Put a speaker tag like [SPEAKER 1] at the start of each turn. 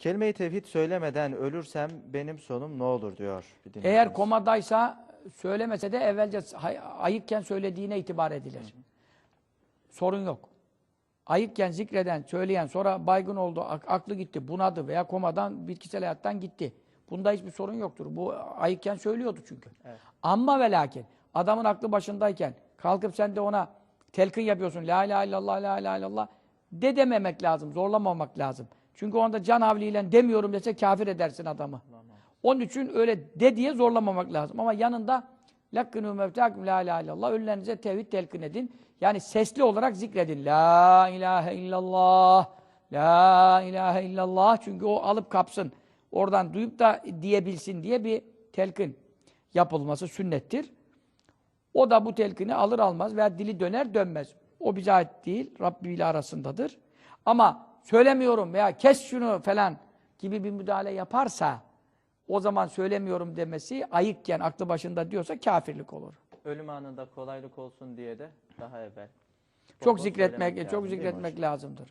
[SPEAKER 1] Kelime-i tevhid söylemeden ölürsem benim sonum ne olur diyor bir
[SPEAKER 2] Eğer komadaysa söylemese de evvelce ayıkken söylediğine itibar edilir. Sorun yok. Ayıkken zikreden, söyleyen, sonra baygın oldu, ak- aklı gitti, bunadı veya komadan, bitkisel hayattan gitti. Bunda hiçbir sorun yoktur. Bu ayıkken söylüyordu çünkü. Ama ve lakin adamın aklı başındayken kalkıp sen de ona telkin yapıyorsun. La ilahe illallah, la ilahe illallah de dememek lazım, zorlamamak lazım. Çünkü onda can havliyle demiyorum dese kafir edersin adamı. Onun için öyle de diye zorlamamak lazım. Ama yanında lakkinu mevtakum la ilahe illallah ölülerinize tevhid telkin edin. Yani sesli olarak zikredin. La ilahe illallah. La ilahe illallah. Çünkü o alıp kapsın. Oradan duyup da diyebilsin diye bir telkin yapılması sünnettir. O da bu telkini alır almaz veya dili döner dönmez. O bize ait değil. Rabbi ile arasındadır. Ama söylemiyorum veya kes şunu falan gibi bir müdahale yaparsa o zaman söylemiyorum demesi ayıkken aklı başında diyorsa kafirlik olur.
[SPEAKER 1] Ölüm anında kolaylık olsun diye de daha evvel.
[SPEAKER 2] Çok zikretmek, çok zikretmek lazımdır.